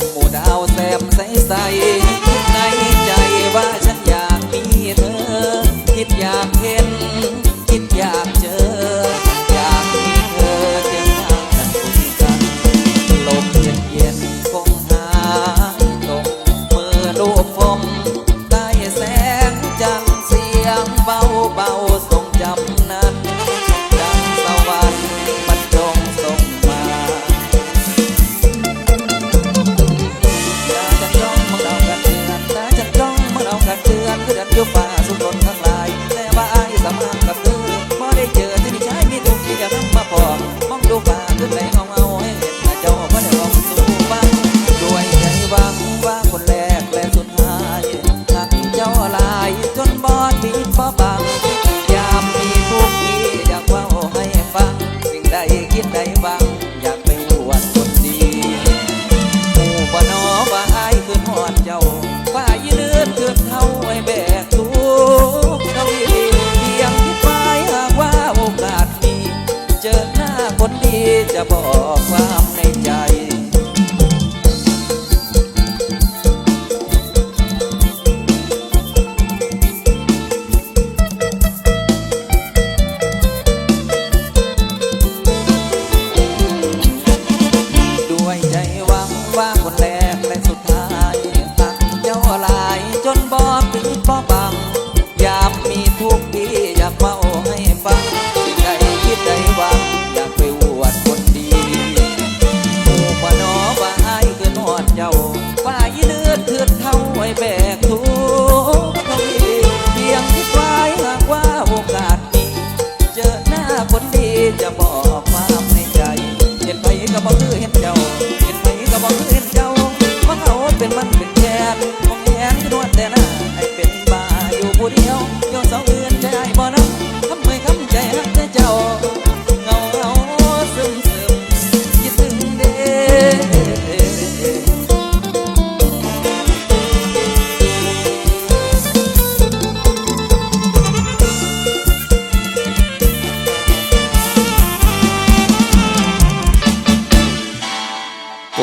มหมูดาวแซมใสใสในใจว่า อนคือดันยุบป่าสุกนทั้งหลาย แต่ว่าไอ้สำคัญกับเธอพอได้เจอที่มีชายมีทุกที่จะทำมาพอมองดูป่าขึ้นไหลเอาเอาให้เห็นหน้าเจ้าพอได้ลองสู่บ้างด้วยใจหวังว่าคนแรกและสุดท้ายหากเจ้าลายจนบอดปิดบ่บังยามมีทุกที่อยากเว่าให้ฟังสิ่งใดคิดใดบ้าง จะบอกว่า จะบอกความในใจ เห็นไปก็บอกคือเห็นเจ้า เห็นไปก็บอกคือเห็นเจ้าว่าเขาเป็นมันเป็นแค่มองแขนก็นวดแต่หน้าให้เป็นบาอยู่ผู้เดียวโยนสอง